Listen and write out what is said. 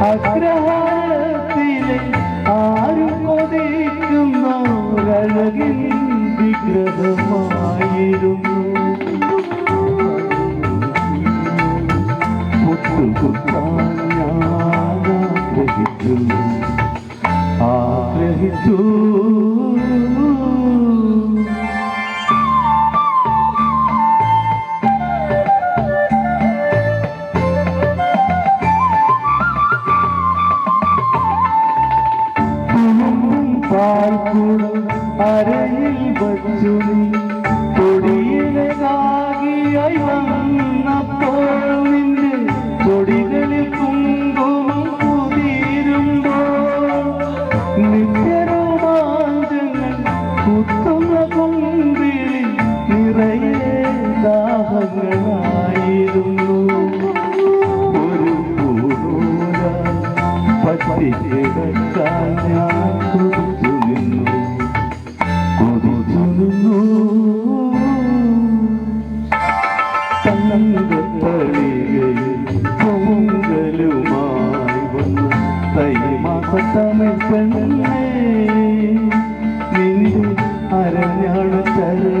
അഗ്രഹത്തിലെ ആരും കൊതിക്കുന്ന? ഒരഴകിൻ വിഗ്രഹമായിരുന്നു. മുട്ടുകുത്താൻ ആഗ്രഹിച്ചു. പാൽക്കുടം അരയിൽ ഒരു പൂനൂല പറ്റിക്കിടക്കാൻ ഞാൻ പെട്ടമേ നിന്റെ അരഞ്ഞാണ് തരുന്നത്